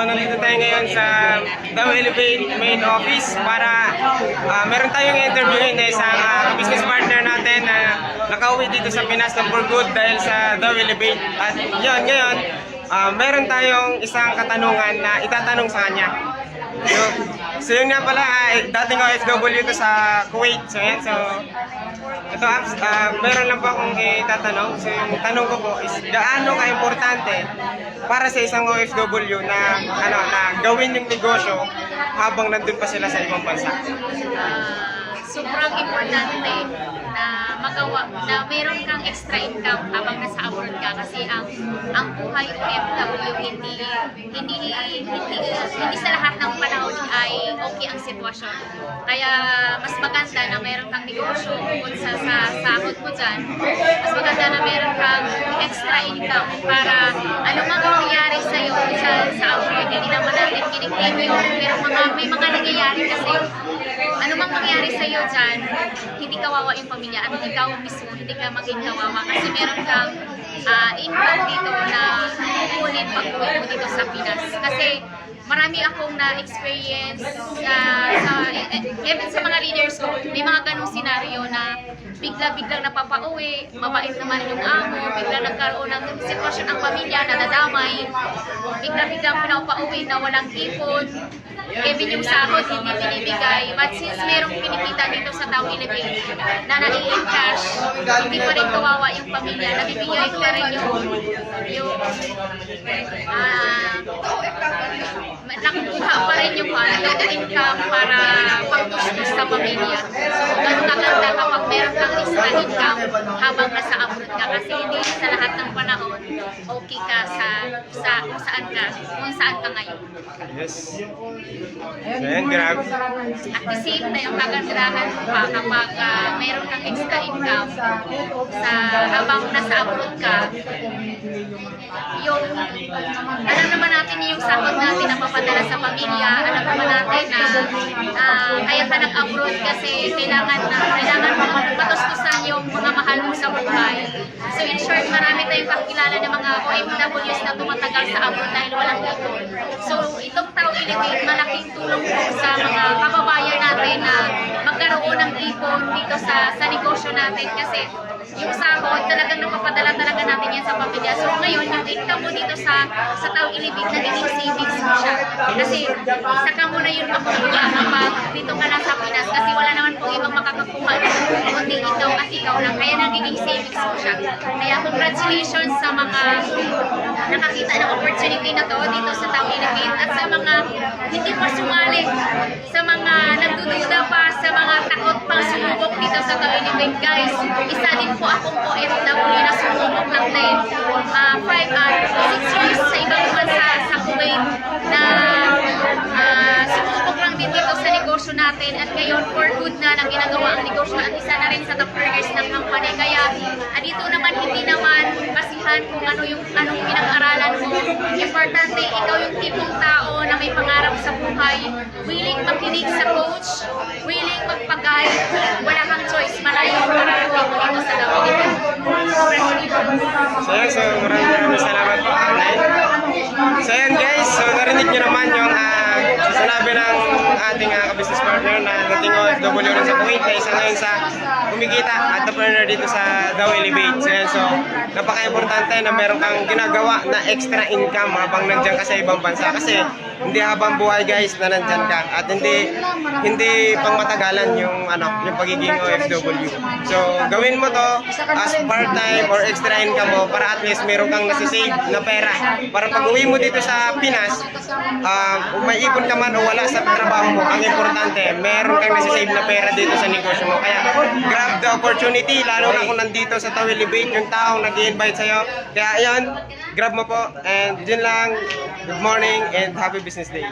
Nandito tayo ngayon sa Dow Elevate main office para uh, meron tayong interviewin na isang uh, business partner natin na nakauwi dito sa Pinas ng for good dahil sa Dow Elevate. At yun, ngayon, uh, meron tayong isang katanungan na itatanong sa kanya. So, so yun nga pala, ah, dating OFW to sa Kuwait. So, yan, so ito, Abs, ah, meron lang po akong itatanong. So, yung tanong ko po is, gaano ka-importante para sa isang OFW na, ano, na gawin yung negosyo habang nandun pa sila sa ibang bansa? Ah, sobrang importante na magawa na meron kang extra income habang nasa abroad ka kasi ang ang buhay OFW hindi hindi hindi hindi sa lahat ng panahon ay okay ang sitwasyon. Kaya mas maganda na meron kang negosyo bukod sa, sa sahod mo dyan. Mas maganda na meron kang extra income para ano mang mangyayari sa iyo sa, sa abroad. Hindi naman natin kiniklaim yun. Pero mga, may mga nangyayari kasi ano mang mangyari sa iyo dyan, hindi kawawa yung pamilya at ikaw mismo hindi ka maging kawawa kasi meron kang ah, income dito na kukunin pag uwi mo dito sa Pinas. Kasi marami akong na-experience na sa, eh, even sa mga leaders ko, may mga ganong senaryo na bigla-biglang napapauwi, mabait naman yung amo, bigla nagkaroon ng sitwasyon ang pamilya na nadamay, bigla-biglang pinapauwi na walang ipon, even yung sahod hindi binibigay. But since merong pinikita dito sa Tao Ilibig na nai cash, hindi pa rin kawawa yung pamilya, nabibigay ko rin yung yung ah nakukuha pa rin yung ano, income para pagtustos sa pamilya. So, ganun kaganda kapag meron kang extra income habang nasa abroad ka kasi hindi sa lahat ng panahon okay ka sa, sa kung saan ka, kung saan ka ngayon. Yes. So, yan, grabe. At the same time, kagandahan pa kapag ah, meron kang extra income sa habang nasa abroad ka, yung alam naman natin yung sahod na papadala sa pamilya, alam naman natin na ah, kaya ka nag-abroad kasi kailangan na kailangan mo patustusan yung mga mahal mo sa buhay. So in short, marami tayong kakilala ng mga OFWs na tumatagal sa abroad dahil walang ipon. So itong tao Ilibig, malaking tulong po sa mga kababayan natin na magkaroon ng ipon dito sa sa negosyo natin kasi yung sahod talagang napapadala talaga natin yan sa pamilya. So ngayon, yung income sa sa Tao Ilibig, nagiging savings mo siya. Kasi saka mo na yun makukuha kapag dito ka na sa Pinas kasi wala naman pong ibang makakakuha kundi ikaw at ikaw lang. Kaya nagiging savings mo siya. Kaya congratulations sa mga nakakita ng opportunity na to dito sa Tao Ilibig at sa mga hindi pa sumali sa mga nagdududa pa sa mga takot pang sumubok dito sa Tao Ilibig. Guys, isa din po akong OFW na sumubok ng din 5 hours, 6 natin at ngayon for good na na ginagawa ang negosyo at isa na rin sa top earners ng company. Kaya dito naman hindi naman basihan kung ano yung anong pinag-aralan mo. Importante, ikaw yung tipong tao na may pangarap sa buhay, willing makinig sa coach, willing magpag-guide, wala kang choice, malayo ang mararating mo dito sa Lawag. So, so maraming maraming salamat po. So, yan guys, so narinig nyo naman yung ah, sinabi ng ating uh, business partner na dating OFW rin sa Kuwait na isa ngayon sa kumikita entrepreneur dito sa Dow Elevate. So, yan, so napaka-importante na meron kang ginagawa na extra income habang nandyan ka sa ibang bansa kasi hindi habang buhay guys na nandyan ka at hindi hindi pang matagalan yung ano yung pagiging OFW. So gawin mo to as part-time or extra income mo para at least meron kang nasisave na pera para pag uwi mo dito sa Pinas uh, may ipon ka man o wala sa trabaho mo ang importante meron kang nasisave na pera dito sa negosyo mo. Kaya grab the opportunity lalo na kung nandito sa Tawil Elevate yung taong nag invite sa'yo. Kaya ayun grab mo po and yun lang. Good morning and happy business day.